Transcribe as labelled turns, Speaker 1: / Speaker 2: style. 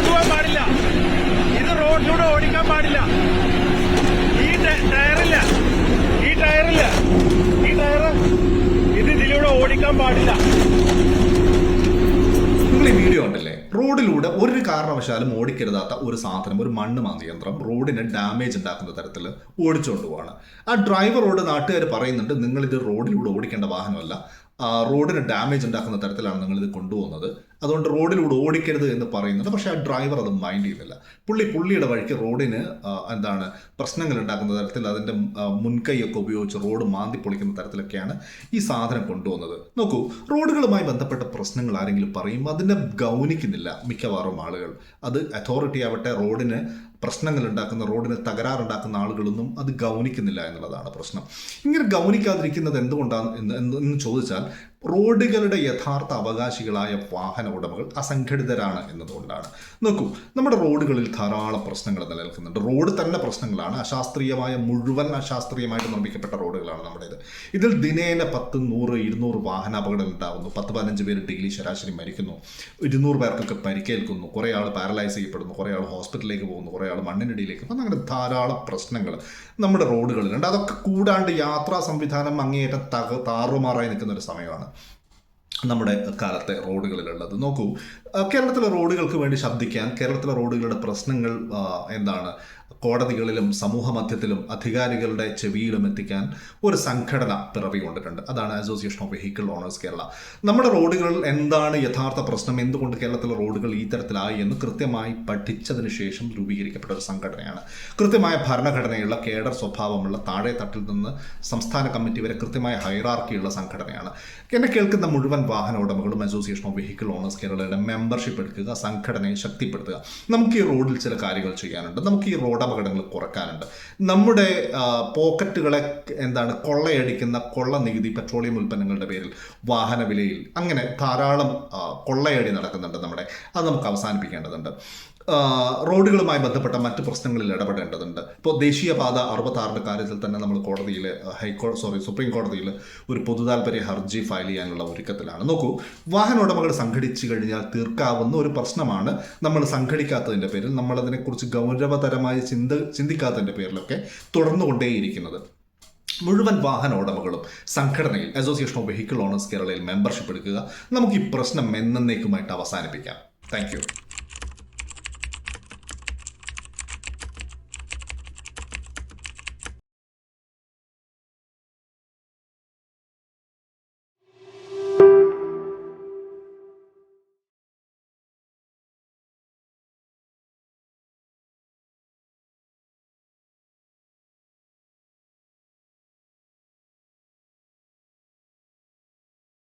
Speaker 1: കൊണ്ടുപോകാൻ പാടില്ല. ഇത് റോഡിലൂടെ ഓടിക്കാൻ പാടില്ല. ഈ ടയറില്ല. ഈ ടയറില്ല. ഈ ടയർ ഇത് ഇതിലൂടെ ഓടിക്കാൻ പാടില്ല.
Speaker 2: വീഡിയോ ഉണ്ടല്ലേ റോഡിലൂടെ ഒരു കാരണവശാലും ഓടിക്കരുതാത്ത ഒരു സാധനം ഒരു മണ്ണ് മാന്തി യന്ത്രം റോഡിന് ഡാമേജ് ഉണ്ടാക്കുന്ന തരത്തിൽ ഓടിച്ചുകൊണ്ട് പോവാണ്. ആ ഡ്രൈവറോട് നാട്ടുകാർ പറയുന്നുണ്ട് നിങ്ങളിത് റോഡിലൂടെ ഓടിക്കേണ്ട വാഹനമല്ല. റോഡിന് ഡാമേജ് ഉണ്ടാക്കുന്ന തരത്തിലാണ് നിങ്ങൾ ഇത് കൊണ്ടുപോകുന്നത്. അതുകൊണ്ട് റോഡിലൂടെ ഓടിക്കരുത് എന്ന് പറയുന്നുണ്ട് പക്ഷേ ആ ഡ്രൈവർ അത് മൈൻഡ് ചെയ്യുന്നില്ല. പുള്ളി പുള്ളിയുടെ വഴിക്ക് റോഡിന് എന്താണ് പ്രശ്നങ്ങൾ ഉണ്ടാക്കുന്ന തരത്തിൽ അതിന്റെ മുൻകൈയൊക്കെ ഉപയോഗിച്ച് റോഡ് മാന്തി പൊളിക്കുന്ന തരത്തിലൊക്കെയാണ് ഈ സാധനം കൊണ്ടുപോകുന്നത്. നോക്കൂ റോഡുകളുമായി ബന്ധപ്പെട്ട പ്രശ്നങ്ങൾ ആരെങ്കിലും പറയും അതിനെ ഗൗനിക്കുന്നില്ല മിക്കവാറും ആളുകൾ. അത് അതോറിറ്റി ആവട്ടെ റോഡിന് പ്രശ്നങ്ങൾ ഉണ്ടാക്കുന്ന റോഡിന് തകരാറുണ്ടാക്കുന്ന ആളുകളൊന്നും അത് ഗൗനിക്കുന്നില്ല എന്നുള്ളതാണ് പ്രശ്നം. ഇങ്ങനെ ഗൗനിക്കാതിരിക്കുന്നത് എന്തുകൊണ്ടാണ് എന്ന് ചോദിച്ചാൽ റോഡുകളുടെ യഥാർത്ഥ അവകാശികളായ വാഹന ഉടമകൾ അസംഘടിതരാണ് എന്നതുകൊണ്ടാണ്. നോക്കൂ നമ്മുടെ റോഡുകളിൽ ധാരാളം പ്രശ്നങ്ങൾ നിലനിൽക്കുന്നുണ്ട്. റോഡ് തന്നെ പ്രശ്നങ്ങളാണ്. അശാസ്ത്രീയമായ മുഴുവൻ അശാസ്ത്രീയമായിട്ട് നിർമ്മിക്കപ്പെട്ട റോഡുകളാണ് നമ്മുടേത്. ഇതിൽ ദിനേന പത്ത് നൂറ് ഇരുന്നൂറ് വാഹന അപകടങ്ങൾ ഉണ്ടാകുന്നു പത്ത് പതിനഞ്ച് പേര് ഡെയിലി ശരാശരി മരിക്കുന്നു. ഇരുന്നൂറ് പേർക്കൊക്കെ പരിക്കേൽക്കുന്നു. കുറേ ആൾ പാരലൈസ് ചെയ്യപ്പെടുന്നു. കുറേ ആൾ ഹോസ്പിറ്റലിലേക്ക് പോകുന്നു. കുറേ ആൾ മണ്ണിനടിയിലേക്ക് പോകുന്നു. അങ്ങനെ ധാരാളം പ്രശ്നങ്ങൾ നമ്മുടെ റോഡുകളിലുണ്ട്. അതൊക്കെ കൂടാണ്ട് യാത്രാ സംവിധാനം അങ്ങേയറ്റം താറുമാറായി നിൽക്കുന്ന ഒരു സമയമാണ്. നമ്മുടെ കാലത്തെ റോഡുകളിലുള്ളത്. നോക്കൂ കേരളത്തിലെ റോഡുകൾക്ക് വേണ്ടി ശബ്ദിക്കാൻ കേരളത്തിലെ റോഡുകളുടെ പ്രശ്നങ്ങൾ എന്താണ് കോടതികളിലും സമൂഹ മധ്യത്തിലും അധികാരികളുടെ ചെവിയിലും എത്തിക്കാൻ ഒരു സംഘടന പിറവി കൊണ്ടിട്ടുണ്ട്. അതാണ് association of vehicle owners Kerala നമ്മുടെ റോഡുകളിൽ എന്താണ് യഥാർത്ഥ പ്രശ്നം? എന്തുകൊണ്ട് കേരളത്തിലെ റോഡുകൾ ഈ തരത്തിലായി എന്ന് കൃത്യമായി പഠിച്ചതിന് ശേഷം രൂപീകരിക്കപ്പെട്ട ഒരു സംഘടനയാണ്. കൃത്യമായ ഭരണഘടനയുള്ള കേഡർ സ്വഭാവമുള്ള താഴെ തട്ടിൽ നിന്ന് സംസ്ഥാന കമ്മിറ്റി വരെ കൃത്യമായ ഹൈറാർക്കിയുള്ള സംഘടനയാണ്. എന്നെ കേൾക്കുന്ന മുഴുവൻ വാഹന ഉടമകളും അസോസിയേഷൻ ഓഫ് വെഹിക്കിൾ ഓണേഴ്സ് കേരളയുടെ മെമ്പർഷിപ്പ് എടുക്കുക സംഘടനയെ ശക്തിപ്പെടുത്തുക. നമുക്ക് ഈ റോഡിൽ ചില കാര്യങ്ങൾ ചെയ്യാനുണ്ട്. നമുക്ക് ഈ റോഡ് അപകടങ്ങൾ കുറക്കാനുണ്ട്. നമ്മുടെ പോക്കറ്റുകളെ എന്താണ് കൊള്ളയടിക്കുന്ന കൊള്ള നികുതി പെട്രോളിയം ഉൽപ്പന്നങ്ങളുടെ പേരിൽ വാഹന വിലയിൽ അങ്ങനെ ധാരാളം കൊള്ളയടി നടക്കുന്നുണ്ട് നമ്മുടെ. അത് നമുക്ക് അവസാനിപ്പിക്കേണ്ടതുണ്ട്. റോഡുകളുമായി ബന്ധപ്പെട്ട മറ്റ് പ്രശ്നങ്ങളിൽ ഇടപെടേണ്ടതുണ്ട്. ഇപ്പോൾ ദേശീയപാത അറുപത്താറിന്റെ കാര്യത്തിൽ തന്നെ നമ്മൾ കോടതിയിൽ ഹൈക്കോടതി സോറി സുപ്രീം കോടതിയിൽ ഒരു പൊതുതാൽപര്യ ഹർജി ഫയൽ ചെയ്യാനുള്ള ഒരുക്കത്തിലാണ്. നോക്കൂ വാഹന ഉടമകൾ സംഘടിച്ചു കഴിഞ്ഞാൽ തീർക്കാവുന്ന ഒരു പ്രശ്നമാണ് നമ്മൾ സംഘടിക്കാത്തതിന്റെ പേരിൽ നമ്മളതിനെക്കുറിച്ച് ഗൗരവതരമായി ചിന്ത ചിന്തിക്കാത്തതിന്റെ പേരിലൊക്കെ തുടർന്നുകൊണ്ടേയിരിക്കുന്നത്. മുഴുവൻ വാഹന ഉടമകളും സംഘടനയിൽ അസോസിയേഷൻ ഓഫ് വെഹിക്കിൾ ഓണേഴ്സ് കേരളയിൽ മെമ്പർഷിപ്പ് എടുക്കുക. നമുക്ക് ഈ പ്രശ്നം എന്നേക്കുമായിട്ട് അവസാനിപ്പിക്കാം. താങ്ക്